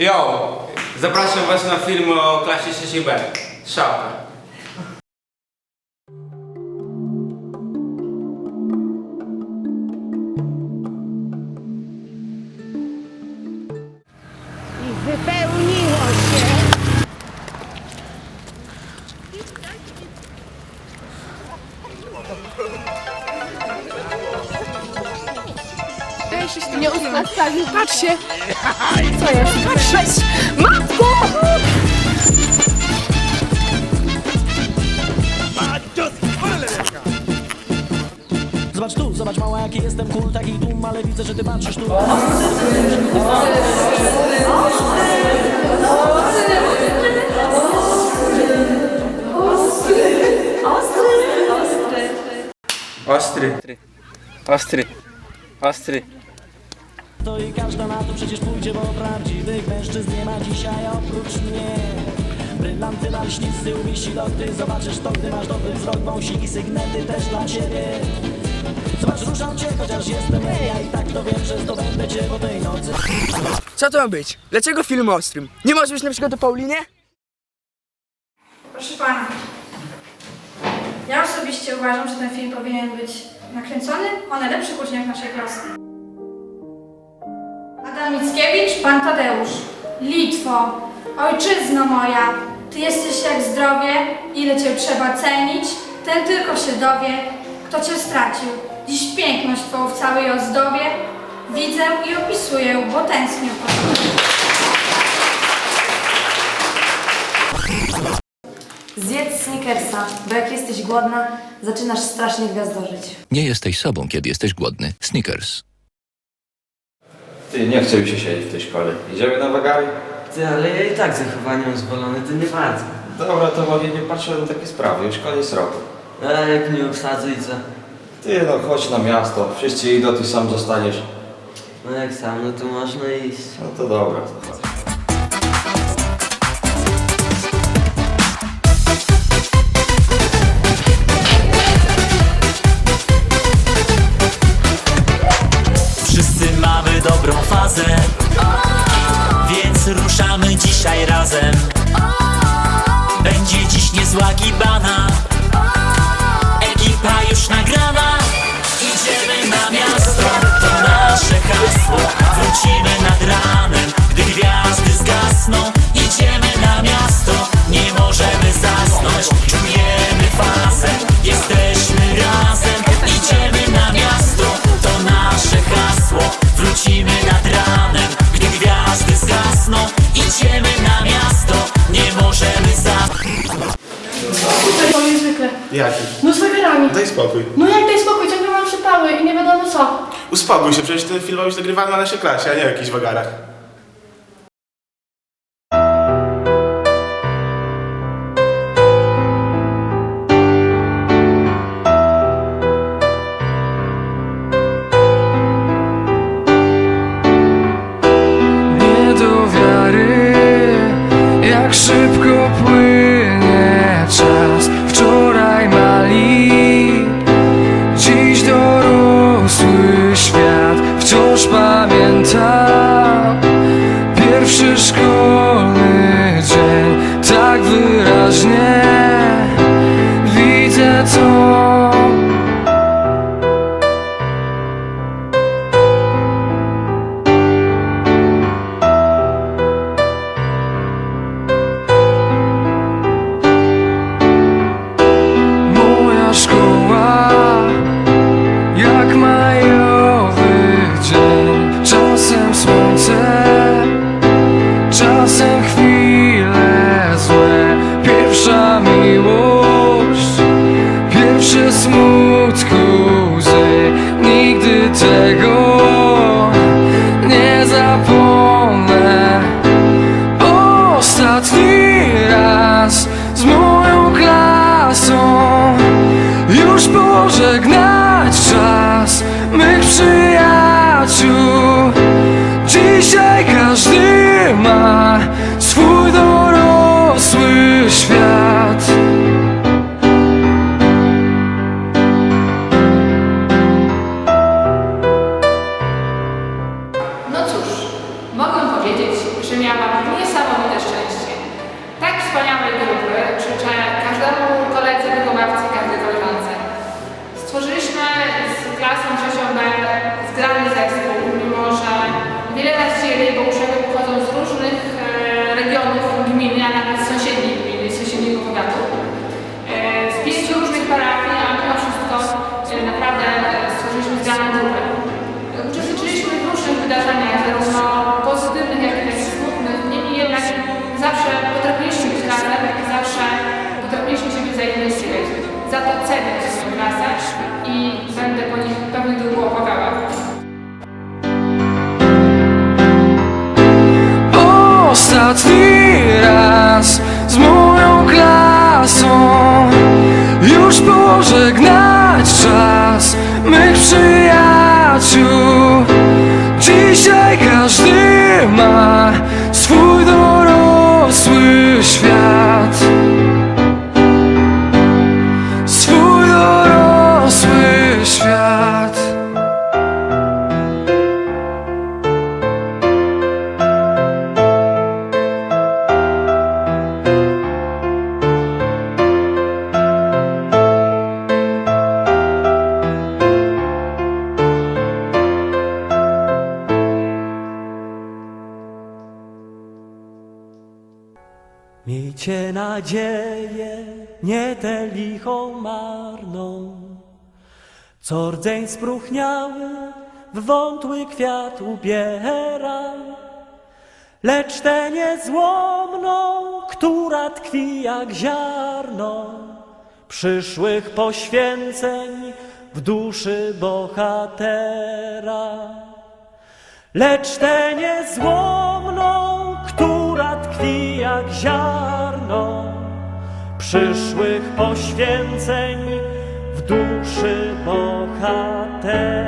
Yo! Zapraszam Was na film o klasie 3B. Szałka. Się nie ustawił. Patrzcie! Co jest? Patrzcie! Matko! Zobacz tu, zobacz mała jaki jestem cool, taki dum, ale widzę, że ty patrzysz tu. Ostry. Ostry. Ostry. To i każda na to przecież pójdzie, bo prawdziwych mężczyzn nie ma dzisiaj oprócz mnie. Brylanty na lśnicy, umieści loty, zobaczysz to, gdy masz dobry wzrok, wąsiki, sygnety też dla ciebie. Zobacz, ruszam cię, chociaż jestem ja i tak to wiem, że zdobędę cię po tej nocy. Co to ma być? Dlaczego film o ostrym? Nie może być na przykład o Paulinie? Proszę pana, ja osobiście uważam, że ten film powinien być nakręcony o najlepszych uczniach naszej klasy. Adam Mickiewicz, pan Tadeusz. Litwo, ojczyzno moja, ty jesteś jak zdrowie, ile cię trzeba cenić, ten tylko się dowie, kto cię stracił. Dziś piękność twą w całej ozdobie widzę i opisuję, bo tęsknię po tobie. Zjedz Snickersa, bo jak jesteś głodna, zaczynasz strasznie gwiazdorzyć. Nie jesteś sobą, kiedy jesteś głodny. Snickers. Ty, nie chce mi się siedzieć w tej szkole. Idziemy na wagary? Ty, ale ja i tak zachowaniem zwolony, to nie bardzo. Dobra, to może nie patrzę na takie sprawy, już koniec roku. A jak mnie obsadzę i co? Ty, no chodź na miasto, wszyscy idą, ty sam zostaniesz. No jak sam, no to można iść. No to dobra, to chodź. Spokój. No jak daj spokój, ciągle mam przypały i nie wiadomo co. Uspokój się, przecież ten film ma być nagrywany na naszej klasie, a nie w jakichś wagarach. Nie do wiary, jak szybko płynie świat. Wciąż smooth. Miałam niesamowite szczęście. Tak wspaniałej grupy życzę każdemu koledze, wychowawcy, każdej koleżance. Stworzyliśmy z klasą trzecią B zgrany zespół, mimo że wiele nas dzieli, bo uczniowie Ostatni raz z moją klasą. Już pożegnać czas mych przyjaciół. Dzisiaj każdy ma swój dorosły świat Miejcie nadzieję, nie tę lichą marną, co rdzeń spróchniały w wątły kwiat ubiera, lecz tę niezłomną, która tkwi jak ziarno przyszłych poświęceń w duszy bohatera. Lecz tę niezłomną, która tkwi jak ziarno przyszłych poświęceń w duszy bohatera.